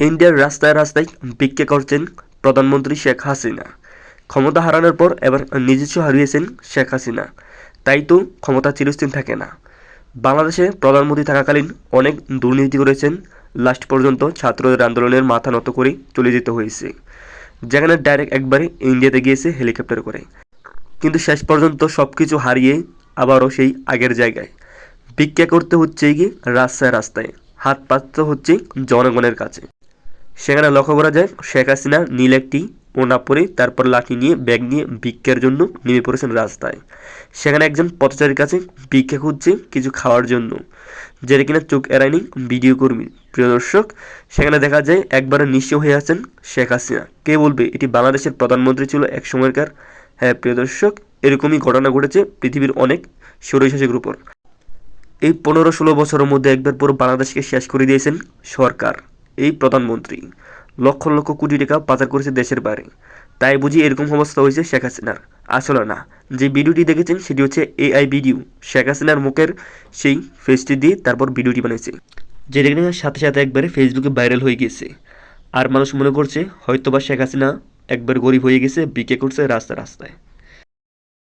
ইন্ডিয়ার রাস্তায় রাস্তায় ভিক্ষে করছেন প্রধানমন্ত্রী শেখ হাসিনা। ক্ষমতা হারানোর পর এবার নিজস্ব হারিয়েছেন শেখ হাসিনা। তাই তো ক্ষমতা চিরস্থায়ী থাকে না। বাংলাদেশে প্রধানমন্ত্রী থাকাকালীন অনেক দুর্নীতি করেছেন। লাস্ট পর্যন্ত ছাত্রদের আন্দোলনের মাথা নত করে চলে যেতে হয়েছে। যেখানে ডাইরেক্ট একবারে ইন্ডিয়াতে গিয়েছে হেলিকপ্টার করে। কিন্তু শেষ পর্যন্ত সব কিছু হারিয়ে আবারও সেই আগের জায়গায়। ভিক্ষা করতে হচ্ছে গিয়ে রাস্তায় রাস্তায়। হাত পাততে হচ্ছে জনগণের কাছে। সেখানে লক্ষ্য করা যায়, শেখ হাসিনা নীল একটি ওনা পরে তারপর লাঠি নিয়ে ব্যাগ নিয়ে ভিক্ষার জন্য নেমে পড়েছেন রাস্তায়। সেখানে একজন পথচারীর কাছে ভিক্ষা খুঁজছে কিছু খাওয়ার জন্য, যেটা কিনা চোখ এড়ায়নি ভিডিও কর্মী। প্রিয় দর্শক, সেখানে দেখা যায় একবারে নিঃস্ব হয়ে আছেন শেখ হাসিনা। কে বলবে, এটি বাংলাদেশের প্রধানমন্ত্রী ছিল এক সময়কার। হ্যাঁ প্রিয় দর্শক, এরকমই ঘটনা ঘটেছে পৃথিবীর অনেক স্বৈরশাসকের উপর। এই পনেরো ষোলো বছরের মধ্যে একবার পুরো বাংলাদেশকে শেষ করে দিয়েছেন সরকার। এই প্রধানমন্ত্রী। লক্ষ লক্ষ কোটি টাকা পাচার করেছে দেশের বাইরে। তাই বুঝি এরকম অবস্থা হয়েছে শেখ হাসিনার। আসলে না, যে ভিডিওটি দেখেছেন সেটি হচ্ছে এআই ভিডিও। শেখ হাসিনার মুখের সেই ফেসটি দিয়ে তারপর ভিডিওটি বানিয়েছে। যেটা কিনা সাথে সাথে একবারে ফেসবুকে ভাইরাল হয়ে গেছে আর মানুষ মনে করছে হয়তোবা শেখ হাসিনা একবার গরিব হয়ে গেছে, বিকে করছে রাস্তা রাস্তায়।